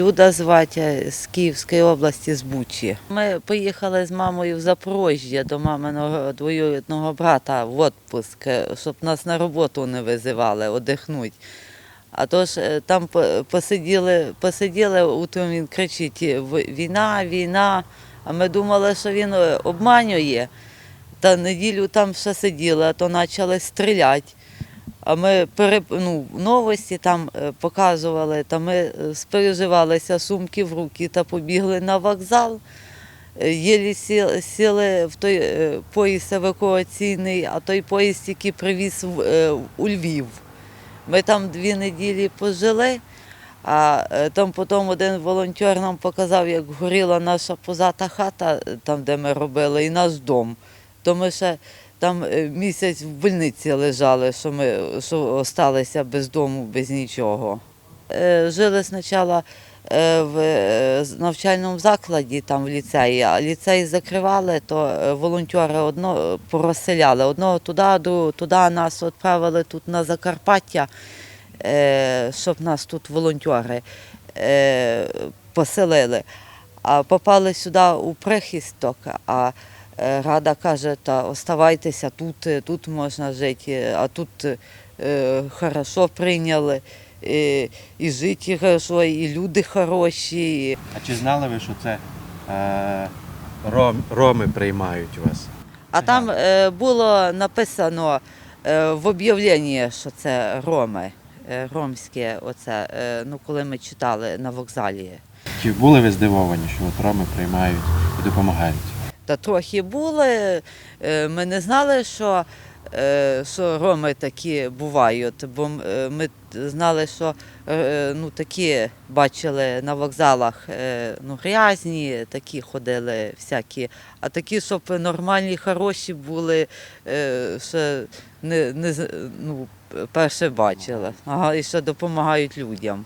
Люда звати з Київської області, з Бучі. Ми поїхали з мамою в Запорожжя до маминого двоюрідного брата в відпуск, е, щоб нас на роботу не визивали, одихнуть. А то ж е, там по- посиділи, посиділи, утром він кричить війна, війна. А ми думали, що він е, обманює. Та неділю там ще сиділи, а то почали стріляти. А ми ну, новості там е, показували, та ми е, спереживалися сумки в руки та побігли на вокзал. Е, Єлі сіли, в той поїзд евакуаційний, а той поїзд який привіз у Львів. Ми там дві неділі пожили, а там потім один волонтер нам показав, як горіла наша позата хата, там, де ми робили, і наш дом. То ми ще там е, місяць в больниці лежали, що ми що залишилися без дому, без нічого. Е, Жили спочатку е, в навчальному закладі, там в ліцеї, а ліцей закривали, то волонтери одно порозселяли. Одного туди, туди нас відправили тут на Закарпаття, щоб нас тут волонтери поселили. А попали сюди у прихисток, а рада каже, та оставайтеся тут, е, тут можна жити, а тут е, хорошо прийняли. І, і жити хорошо, і люди хороші. А чи знали ви, що це е, ром, роми приймають вас? А там е, було написано е, в об'явленні, що це роми, е, ромське, оце, е, ну, коли ми читали на вокзалі. Чи були ви здивовані, що от роми приймають і допомагають? Та трохи були. е, Ми не знали, що, е, що роми такі бувають, бо е, ми знали, що ну, такі бачили на вокзалах ну, грязні, такі ходили всякі, а такі, щоб нормальні, хороші були, ще не, не, ну, перше бачили. Ага, і ще допомагають людям.